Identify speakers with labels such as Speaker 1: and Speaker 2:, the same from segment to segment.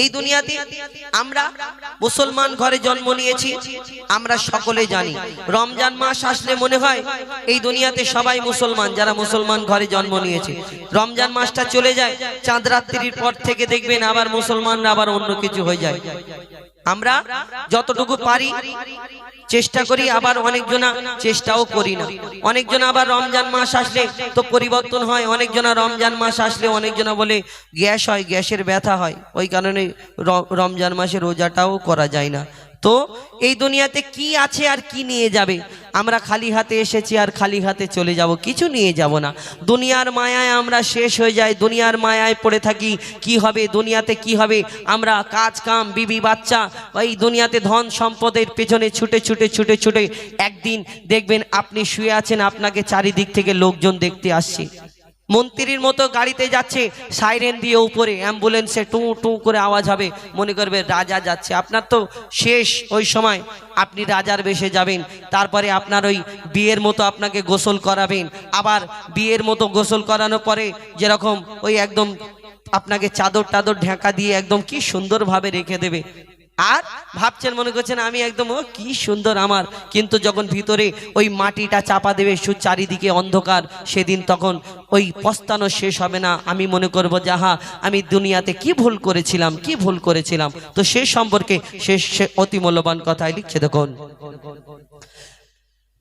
Speaker 1: এই দুনিয়াতে আমরা মুসলমান ঘরে জন্ম নিয়েছি, আমরা সকলে জানি। রমজান মাস আসলে মনে হয় এই দুনিয়াতে সবাই মুসলমান, যারা মুসলমান ঘরে জন্ম নিয়েছে। রমজান মাসটা চলে যায়, চাঁদ রাত্রির পর থেকে দেখবেন আবার মুসলমানরা আবার অন্য কিছু হয়ে যায়। আমরা যতটুকু পারি চেষ্টা করি, আবার অনেকজনা চেষ্টাও করি না। অনেকজনা আবার রমজান মাস আসলে তো পরিবর্তন হয়, অনেকজনা রমজান মাস আসলে অনেকজনা বলে গ্যাস হয়, গ্যাসের ব্যথা হয়। ওই কারণে রমজান মাসে রোজাটাও করা যায় না। তো এই দুনিয়াতে কি আছে আর কি নিয়ে যাবে? আমরা খালি হাতে এসেছি আর খালি হাতে চলে যাব, কিছু নিয়ে যাব না। দুনিয়ার মায়ায় আমরা শেষ হয়ে যাই, দুনিয়ার মায়ায় পড়ে থাকি, কি হবে, দুনিয়াতে কি হবে? আমরা কাজ, কাম, বিবি, বাচ্চা, এই দুনিয়াতে ধন সম্পদের পেছনে ছুটে ছুটে ছুটে ছুটে একদিন দেখবেন আপনি শুয়ে আছেন, আপনাকে চারিদিক থেকে লোকজন দেখতে আসছে। মন্ত্রীর মতো গাড়িতে যাচ্ছে, সাইরেন দিয়ে উপরে, অ্যাম্বুলেন্সে টু টু করে আওয়াজ হবে। মনে করবে রাজা যাচ্ছে। আপনার তো শেষ ওই সময়। আপনি রাজার বেশে যাবেন। তারপরে আপনার ওই বিয়ের মতো আপনাকে গোসল করাবেন। আবার বিয়ের মতো গোসল করানোর পরে যেরকম ওই একদম আপনাকে চাদর টাদর ঢাকা দিয়ে একদম কি সুন্দরভাবে রেখে দেবে। আর ভাবছেন, মনে করছেন আমি একদম কি সুন্দর আমার। কিন্তু যখন ভিতরে ওই মাটিটা চাপা দেবে, সু চারিদিকে অন্ধকার, সেদিন তখন ওই পস্তানো শেষ হবে না। আমি মনে করব যাহা আমি দুনিয়াতে কি ভুল করেছিলাম, কি ভুল করেছিলাম। তো সে সম্পর্কে সে অতি মূল্যবান কথাই লিখছে দেখুন।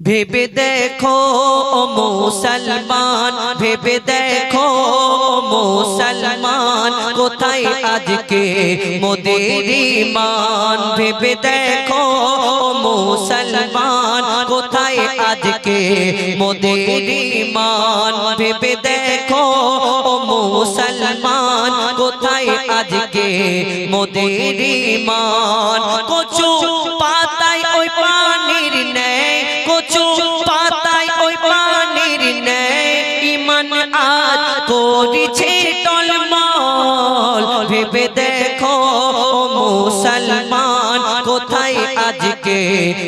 Speaker 1: ভেবে দেখো মুসলমান, ভেবে দেখো মুসলমান, কোথায় আজকে মোদের ইমান ভেবে দেখো মুসলমান, কোথায় আজকে মোদের ইমান ভেবে দেখো মুসলমান, কোথায় আজকে মোদের ইমান কচু কচু পাতায় ওই পানির নেই ইমান আজ করেছে টলমল। ভেবে দেখো মুসলমান, কোথায় আজকে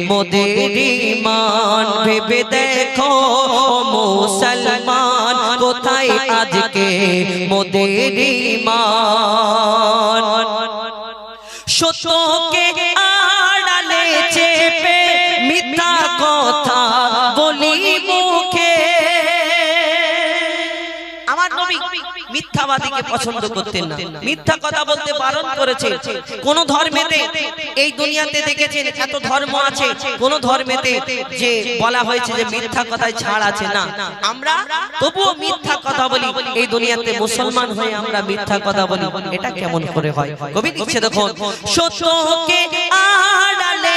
Speaker 1: মোদের ইমান ভেবে দেখো মুসলমান, কোথায় আজকে মোদের সত্যকে আমার নবী মিথ্যাবাদীকে পছন্দ করতেন না। মিথ্যা কথা বলতে বারণ করেছে। কোন ধর্মেতে এই দুনিয়াতে দেখেছেন এত ধর্ম আছে। কোন ধর্মেতে যে বলা হয়েছে যে মিথ্যা কথায় ছাড় আছে না। আমরা তবুও মিথ্যা কথা বলি। এই দুনিয়াতে মুসলমান হয়ে আমরা মিথ্যা কথা বলি। এটা কেমন করে হয়? কবি লিখছে, দেখুন, সত্যকে আড়ালে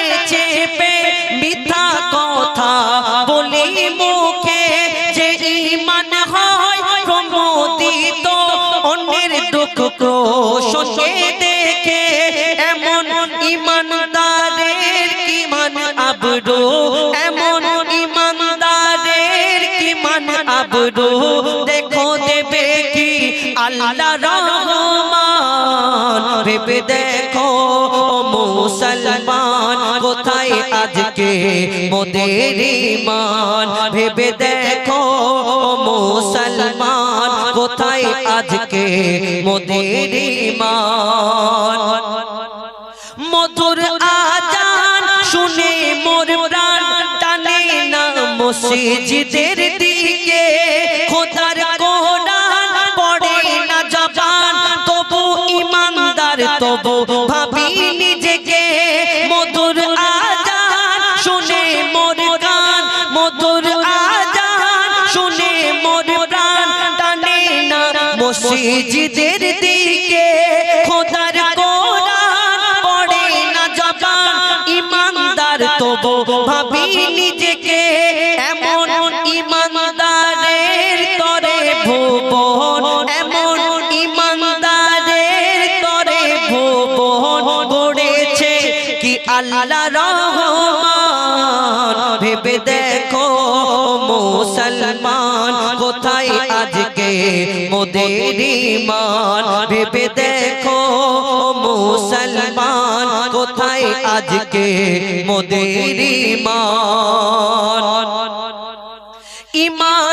Speaker 1: আবরু দেখো দেবে কি? আল্লাহ রহমান। ভেবে দেখো মুসলমান, কোথায় আজকে মোদের ইমান ভেবে দেখো মুসলমান, কোথায় আজকে মোদের ইমান মধুর আজান শুনে মোর প্রাণ টানে না মসজিদের মসজিদের দিকে খোদার কোরআন পড়ে না জবান। ইমানদার তবু ভাবি নিজেকে এমন ইমানদারের তরে ভুবন। এমন ইমানদারের তরে ভুবন। গড়েছে কি আল্লাহ রহমান? ভেবে দেখো মুসলমান, কোথায় আজকে মোদের ইমান ভেবে দেখো মুসলমান কোথায় আজকে মোদের ইমান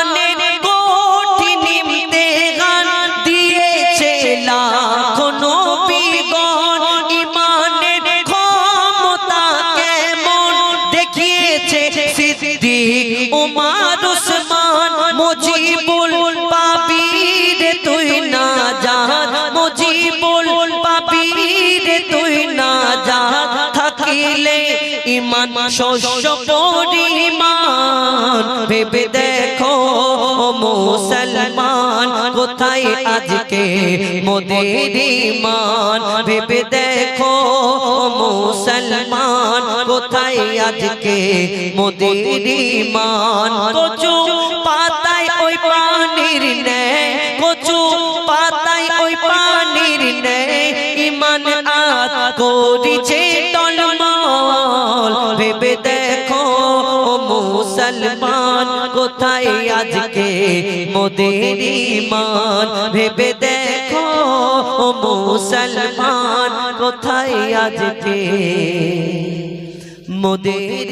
Speaker 1: শস্য পরিমাণ ভেবে দেখো মুসলমান, কোথায় আজকে মোদের ইমান ভেবে দেখো মুসলমান, কোথায় আজকে মোদের ইমান কচু পাতায় ওই পানির কচু পাতায় ওই পানির ইমান করিছে টলমল ভেবে দেখো, ও মুসলমান, কোথায় আজকে মোদের ইমান ভেবে দেখো, ও মুসলমান, কোথায় আজকে মোদের